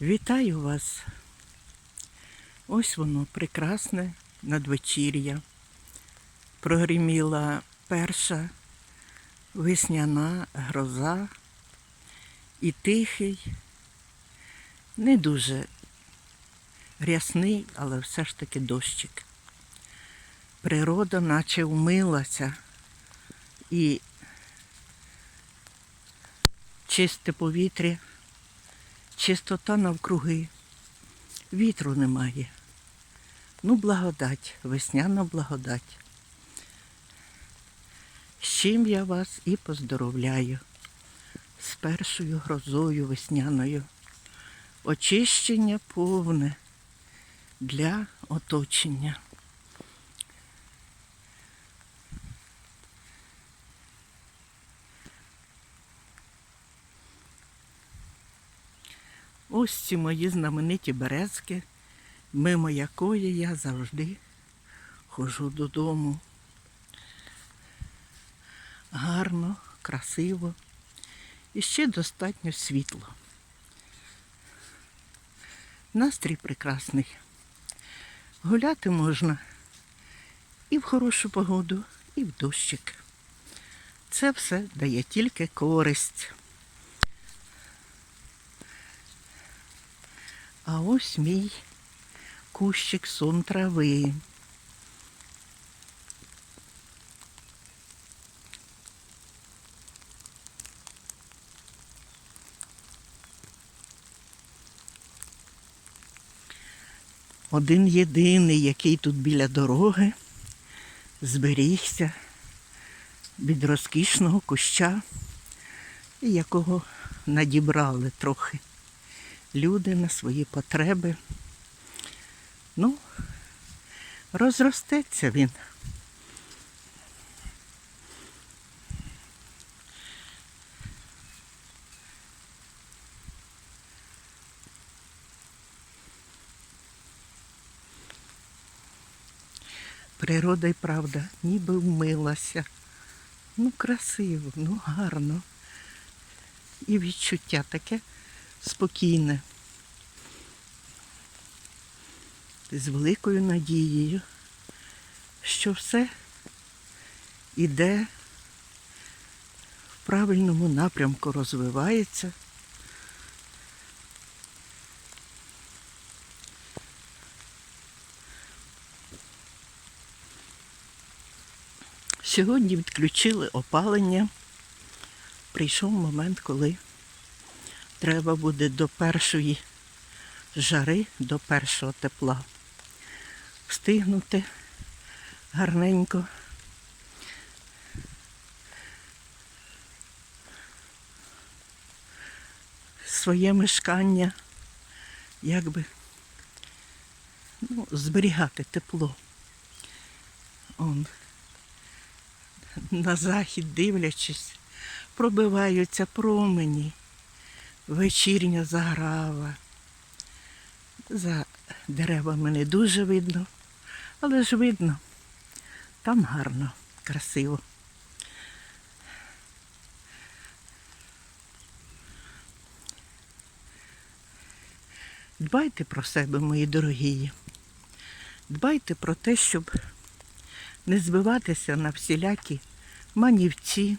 Вітаю вас. Ось воно прекрасне надвечір'я. Прогриміла перша весняна гроза і тихий, не дуже рясний, але все ж таки дощик. Природа наче вмилася і чисте повітря, чистота навкруги, вітру немає. Ну, благодать, весняна благодать. З чим я вас і поздоровляю. З першою грозою весняною. Очищення повне для оточення. Ось ці мої знамениті березки, мимо якої я завжди ходжу додому. Гарно, красиво і ще достатньо світло. Настрій прекрасний. Гуляти можна і в хорошу погоду, і в дощик. Це все дає тільки користь. А ось мій кущик сон трави. Один єдиний, який тут біля дороги, зберігся від розкішного куща, якого надібрали трохи люди на свої потреби. Ну, розростеться він. Природа і правда ніби вмилася. Ну, красиво, ну гарно. І відчуття таке спокійне. З великою надією, що все іде в правильному напрямку, розвивається. Сьогодні відключили опалення. Прийшов момент, коли треба буде до першої жари, до першого тепла встигнути гарненько. Своє мешкання, якби ну, зберігати тепло. Он, на захід дивлячись, пробиваються промені, вечірня заграва. За деревами не дуже видно, але ж видно, там гарно, красиво. Дбайте про себе, мої дорогі. Дбайте про те, щоб не збиватися на всілякі манівці,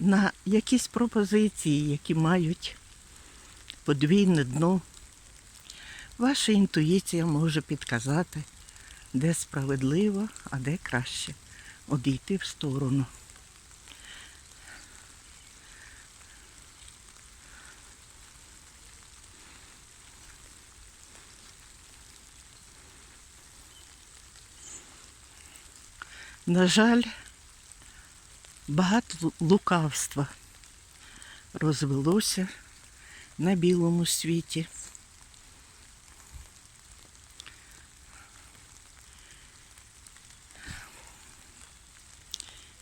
на якісь пропозиції, які мають подвійне дно. Ваша інтуїція може підказати, де справедливо, а де краще одійти в сторону. На жаль, багато лукавства розвелося на білому світі.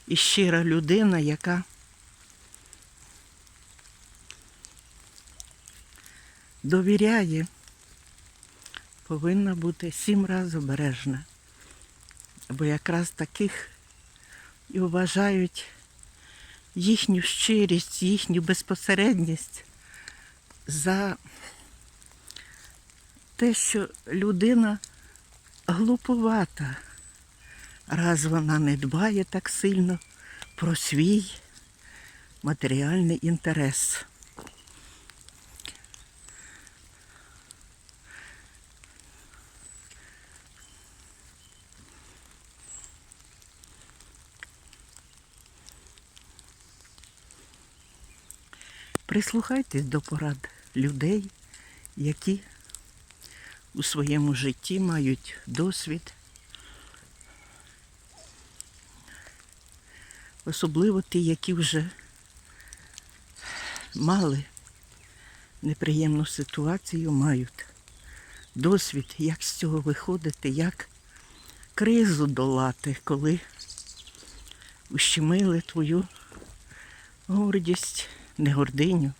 І щира людина, яка довіряє, повинна бути сім разів обережна. Бо якраз таких і вважають їхню щирість, їхню безпосередність, за те, що людина глуповата, раз вона не дбає так сильно про свій матеріальний інтерес. Прислухайтесь до порад людей, які у своєму житті мають досвід, особливо ті, які вже мали неприємну ситуацію, мають досвід, як з цього виходити, як кризу долати, коли ущемили твою гордість, не гординю,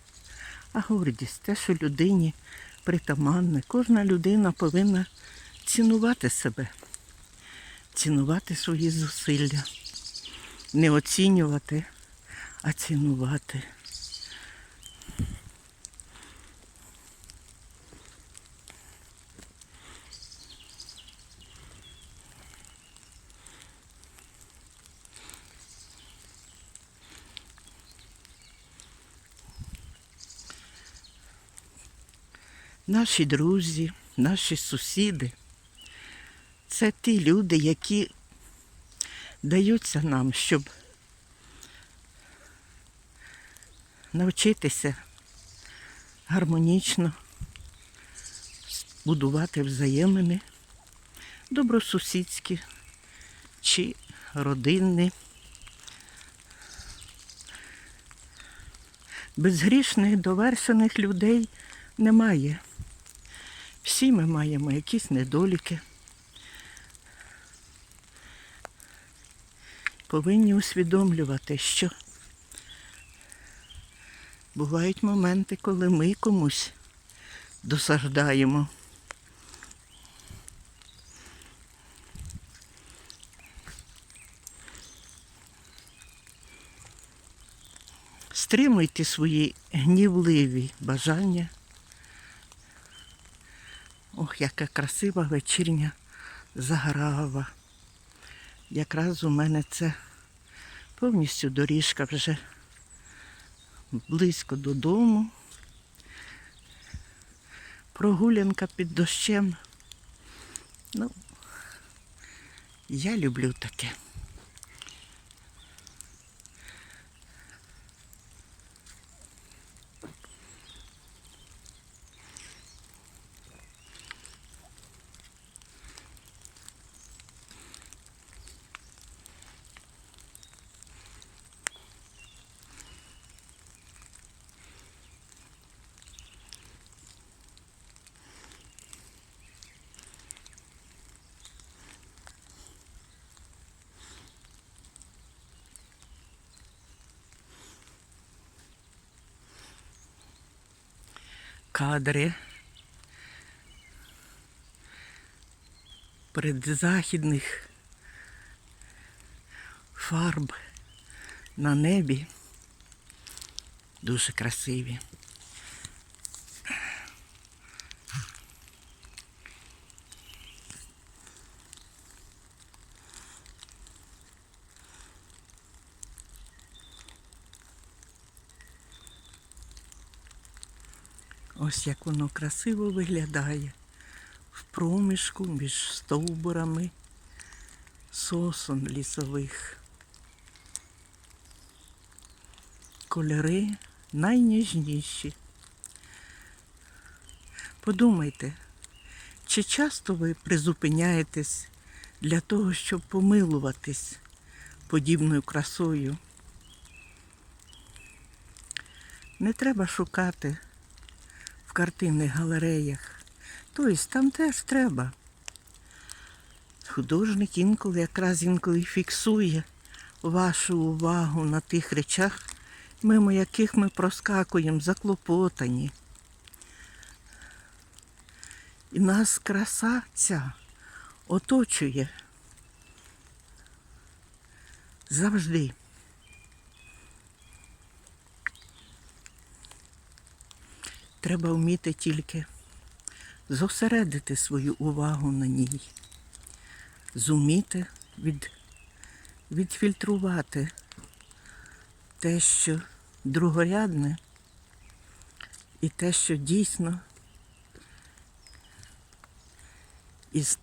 а гордість, те, що людині притаманне. Кожна людина повинна цінувати себе, цінувати свої зусилля, не оцінювати, а цінувати. Наші друзі, наші сусіди це ті люди, які даються нам, щоб навчитися гармонічно будувати взаємини добросусідські чи родинні. Безгрішних довершених людей немає. Всі ми маємо якісь недоліки. Повинні усвідомлювати, що бувають моменти, коли ми комусь досаждаємо. Стримуйте свої гнівливі бажання. Ох, яка красива вечірня заграва. Якраз у мене це повністю доріжка вже близько додому. Прогулянка під дощем. Ну, я люблю таке. Кадри предзахідних фарб на небі. Дуже красиві. Ось як воно красиво виглядає в проміжку між стовбурами сосон лісових. Кольори найніжніші. Подумайте, чи часто ви призупиняєтесь для того, щоб помилуватись подібною красою? Не треба шукати в картинних галереях. Тобто там теж треба. Художник інколи якраз інколи фіксує вашу увагу на тих речах, мимо яких ми проскакуємо, заклопотані. І нас краса ця оточує завжди. Треба вміти тільки зосередити свою увагу на ній, зуміти від, відфільтрувати те, що другорядне, і те, що дійсно із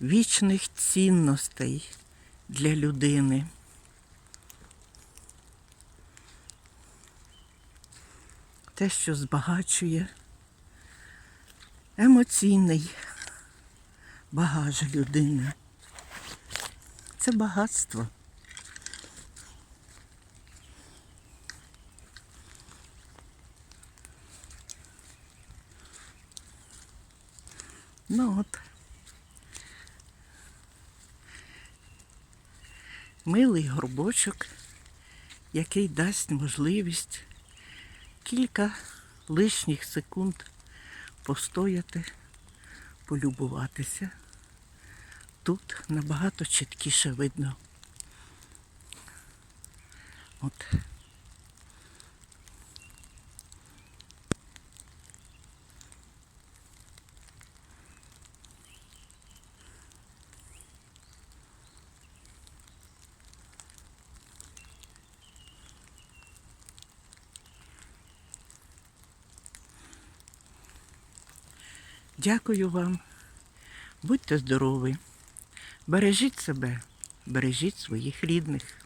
вічних цінностей для людини. Те, що збагачує емоційний багаж людини. Це багатство. Ну от. Милий горбочок, який дасть можливість кілька лишніх секунд постояти, полюбуватися. Тут набагато чіткіше видно. От. Дякую вам. Будьте здорові. Бережіть себе, бережіть своїх рідних.